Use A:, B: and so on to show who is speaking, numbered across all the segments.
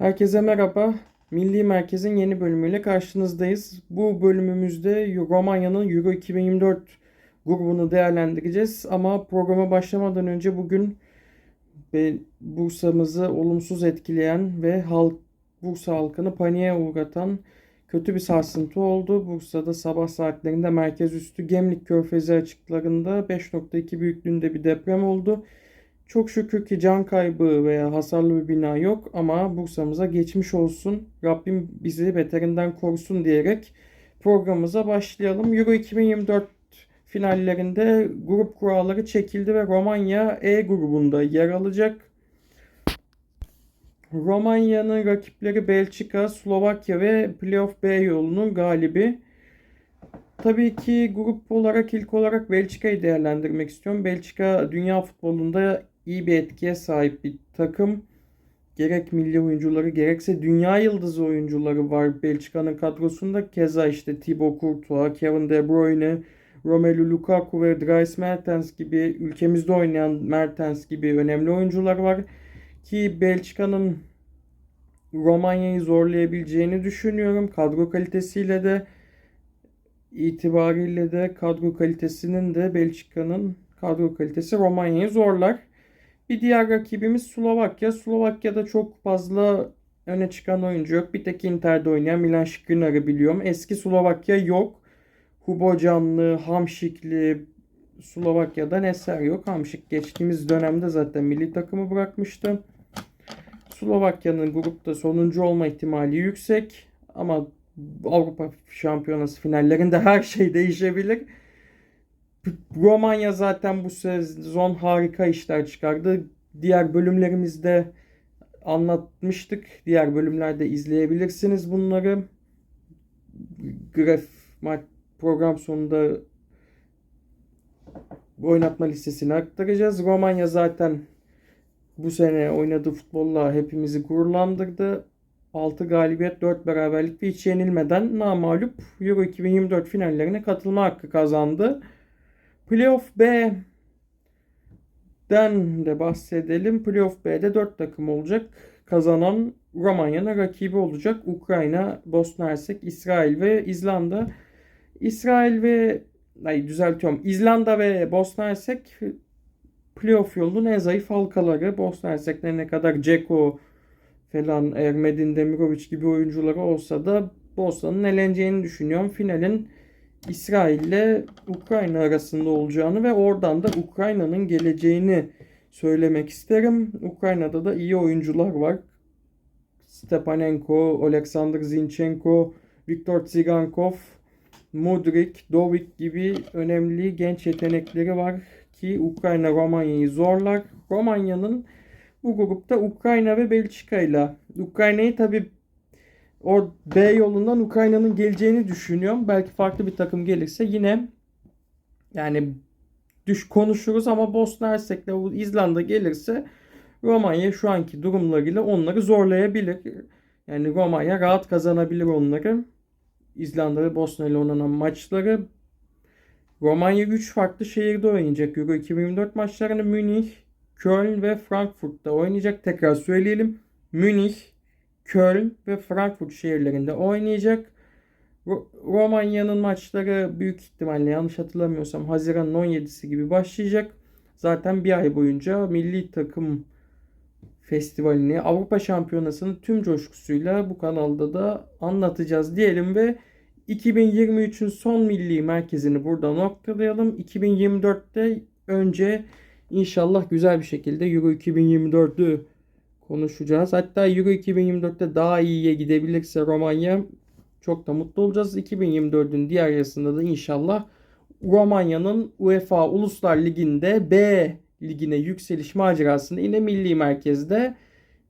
A: Herkese merhaba. Milli Merkez'in yeni bölümüyle karşınızdayız. Bu bölümümüzde Romanya'nın Euro 2024 grubunu değerlendireceğiz. Ama programa başlamadan önce bugün Bursa'mızı olumsuz etkileyen ve halk, Bursa halkını paniğe uğratan kötü bir sarsıntı oldu. Bursa'da sabah saatlerinde merkez üstü Gemlik Körfezi açıklarında 5.2 büyüklüğünde bir deprem oldu. Çok şükür ki can kaybı veya hasarlı bir bina yok ama Bursa'mıza geçmiş olsun. Rabbim bizi beterinden korusun diyerek programımıza başlayalım. Euro 2024 finallerinde grup kuralları çekildi ve Romanya E grubunda yer alacak. Romanya'nın rakipleri Belçika, Slovakya ve Playoff B yolunun galibi. Tabii ki grup olarak ilk olarak Belçika'yı değerlendirmek istiyorum. Belçika dünya futbolunda iyi bir etkiye sahip bir takım. Gerek milli oyuncuları gerekse dünya yıldızı oyuncuları var Belçika'nın kadrosunda. Keza işte Thibaut Courtois, Kevin De Bruyne, Romelu Lukaku ve Dries Mertens gibi ülkemizde oynayan Mertens gibi önemli oyuncular var. Ki Belçika'nın Romanya'yı zorlayabileceğini düşünüyorum. Kadro kalitesiyle de itibariyle de kadro kalitesinin de Belçika'nın kadro kalitesi Romanya'yı zorlar. Bir diğer rakibimiz Slovakya. Slovakya'da çok fazla öne çıkan oyuncu yok. Bir tek Inter'de oynayan Milan Skriniar'ı biliyorum. Eski Slovakya yok. Hubo Canlı, Hamşikli, Slovakya'dan eser yok. Hamşik geçtiğimiz dönemde zaten milli takımı bırakmıştı. Slovakya'nın grupta sonuncu olma ihtimali yüksek. Ama Avrupa Şampiyonası finallerinde her şey değişebilir. Romanya zaten bu sezon harika işler çıkardı. Diğer bölümlerimizde anlatmıştık. Diğer bölümlerde izleyebilirsiniz bunları. Graf program sonunda oynatma listesini aktaracağız. Romanya zaten bu sene oynadığı futbolla hepimizi gururlandırdı. 6 galibiyet, 4 beraberlik ve hiç yenilmeden namalup Euro 2024 finallerine katılma hakkı kazandı. Playoff B'den de bahsedelim. Playoff B'de 4 takım olacak. Kazanan Romanya'nın rakibi olacak. Ukrayna, Bosna Hersek, İsrail ve İzlanda. İsrail ve ay düzeltiyorum. İzlanda ve Bosna Hersek playoff yolunun en zayıf halkaları. Bosna Hersek'te ne kadar Ceko falan Ermedin Demirovic gibi oyuncuları olsa da Bosna'nın eleneceğini düşünüyorum. Finalin İsrail ile Ukrayna arasında olacağını ve oradan da Ukrayna'nın geleceğini söylemek isterim. Ukrayna'da da iyi oyuncular var. Stepanenko, Oleksandr Zinchenko, Viktor Tsigankov, Mudrik, Dovik gibi önemli genç yetenekleri var ki Ukrayna Romanya'yı zorlar. Romanya'nın bu grupta Ukrayna ve Belçika ile Ukrayna'yı tabi o B yolundan Ukrayna'nın geleceğini düşünüyorum. Belki farklı bir takım gelirse yine yani düş konuşuruz ama Bosna Hersek'le İzlanda gelirse Romanya şu anki durumlarıyla onları zorlayabilir. Yani Romanya rahat kazanabilir onları. İzlanda ve Bosna ile oynanan maçları. Romanya 3 farklı şehirde oynayacak Euro 2024 maçlarını Münih, Köln ve Frankfurt'ta oynayacak. Tekrar söyleyelim. Münih, Köln ve Frankfurt şehirlerinde oynayacak. Romanya'nın maçları büyük ihtimalle yanlış hatırlamıyorsam Haziran'ın 17'si gibi başlayacak. Zaten bir ay boyunca milli takım festivalini, Avrupa Şampiyonası'nı tüm coşkusuyla bu kanalda da anlatacağız diyelim ve 2023'ün son milli merkezini burada noktalayalım. 2024'te önce inşallah güzel bir şekilde Euro 2024'ü konuşacağız. Hatta Euro 2024'te daha iyiye gidebilirse Romanya çok da mutlu olacağız. 2024'ün diğer yarısında da inşallah Romanya'nın UEFA Uluslar Ligi'nde B ligine yükseliş macerasını yine milli merkezde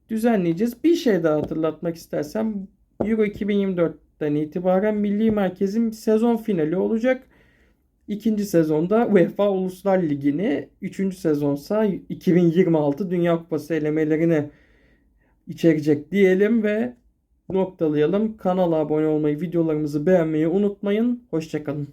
A: düzenleyeceğiz. Bir şey daha hatırlatmak istersem Euro 2024'ten itibaren milli merkezin sezon finali olacak. İkinci sezonda UEFA Uluslar Ligi'ni, üçüncü sezonsa 2026 Dünya Kupası elemelerine içerecek diyelim ve noktalayalım. Kanala abone olmayı, videolarımızı beğenmeyi unutmayın. Hoşçakalın.